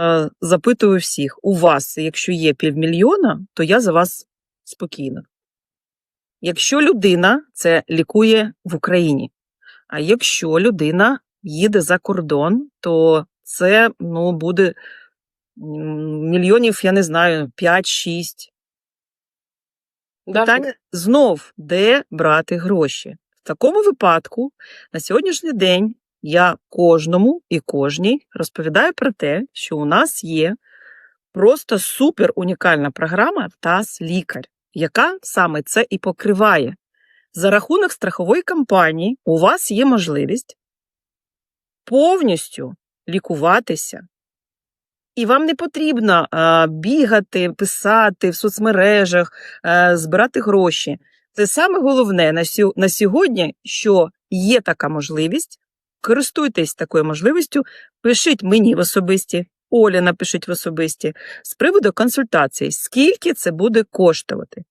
е, запитую всіх: у вас, якщо є півмільйона, то я за вас спокійна. Якщо людина це лікує в Україні, а якщо людина їде за кордон, то це ну, буде мільйонів, я не знаю, 5-6. Питання знов, де брати гроші. В такому випадку на сьогоднішній день я кожному і кожній розповідаю про те, що у нас є просто супер унікальна програма ТАС Лікар, яка саме це і покриває. За рахунок страхової компанії у вас є можливість повністю лікуватися. І вам не потрібно бігати, писати в соцмережах, збирати гроші. Це саме головне на сьогодні, що є така можливість. Користуйтесь такою можливістю, пишіть мені в особисті, Оля напишіть в особисті з приводу консультації, скільки це буде коштувати.